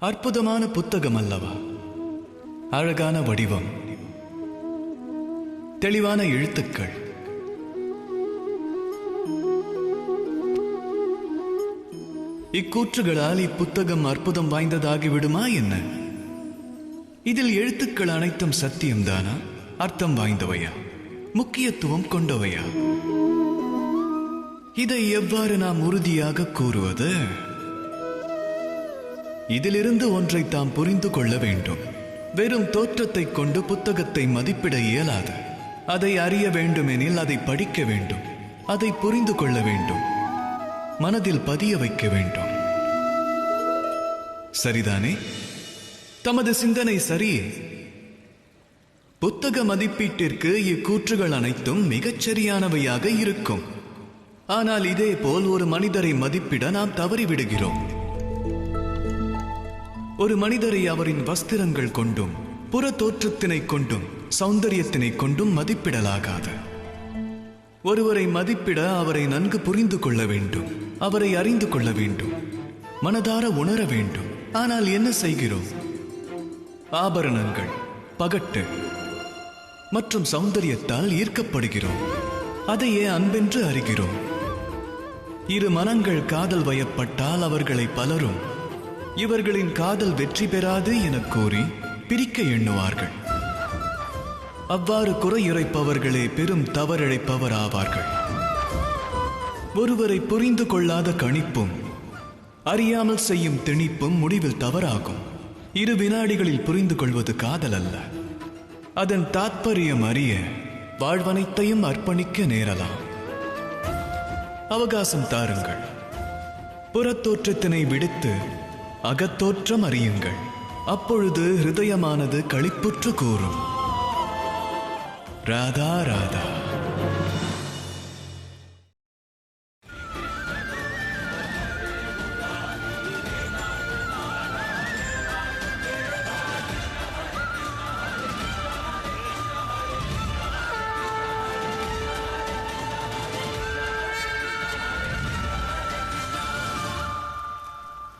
அற்புதமான புத்தகம் அல்லவா? அழகான வடிவம். தெளிவான எழுத்துக்கள். இக்கூற்றுகளால் இப்புத்தகம் அற்புதம் வாய்ந்ததாகிவிடுமா என்ன? இதில் எழுத்துக்கள் அனைத்தும் சத்தியம்தானா? அர்த்தம் வாய்ந்தவையா? முக்கியத்துவம் கொண்டவையா? இதை எவ்வாறு நாம் உறுதியாக கூறுவது? இதிலிருந்து ஒன்றை தாம் புரிந்து கொள்ள வேண்டும். வெறும் தோற்றத்தை கொண்டு புத்தகத்தை மதிப்பிட இயலாது. அதை அறிய வேண்டுமெனில் அதை படிக்க வேண்டும். அதை புரிந்து கொள்ள வேண்டும். மனதில் பதிய வைக்க வேண்டும். சரிதானே? தமது சிந்தனை சரியே. புத்தக மதிப்பீட்டிற்கு இக்கூற்றுகள் அனைத்தும் மிகச் சரியானவையாக இருக்கும். ஆனால் இதே போல் ஒரு மனிதரை மதிப்பிட நாம் தவறிவிடுகிறோம். ஒரு மனிதரை அவரின் வஸ்திரங்கள் கொண்டும் புற தோற்றத்தினை கொண்டும் சௌந்தரியத்தினை கொண்டும் மதிப்பிடலாகாது. ஒருவரை மதிப்பிட அவரை நன்கு புரிந்து கொள்ள வேண்டும் அவரை அறிந்து கொள்ள வேண்டும் மனதார உணர வேண்டும். ஆனால் என்ன செய்கிறோம்? ஆபரணங்கள் பகட்டு மற்றும் சௌந்தரியத்தால் ஈர்க்கப்படுகிறோம். அதையே அன்பென்று அறிகிறோம். இரு மனங்கள் காதல் வயப்பட்டால் அவர்களை பலரும் இவர்களின் காதல் வெற்றி பெறாது என கூறி பிரிக்க எண்ணுவார்கள். அவ்வாறு குறையுரைப்பவர்களே பெரும் தவறிழைப்பவர் ஆவார்கள் ஒருவரை புரிந்து கொள்ளாத கணிப்பும் அறியாமல் செய்யும் திணிப்பும் முடிவில் தவறாகும். இரு வினாடிகளில் புரிந்து கொள்வது காதல் அல்ல அதன் தாத்பரியம் அறிய வாழ்வனைத்தையும் அர்ப்பணிக்க நேரலாம். அவகாசம் தாருங்கள். புறத்தோற்றத்தினை விடுத்து அகத்தோற்றம் அறியுங்கள். அப்பொழுது ஹிருதயமானது களிப்புற்று கூறும். ராதா ராதா.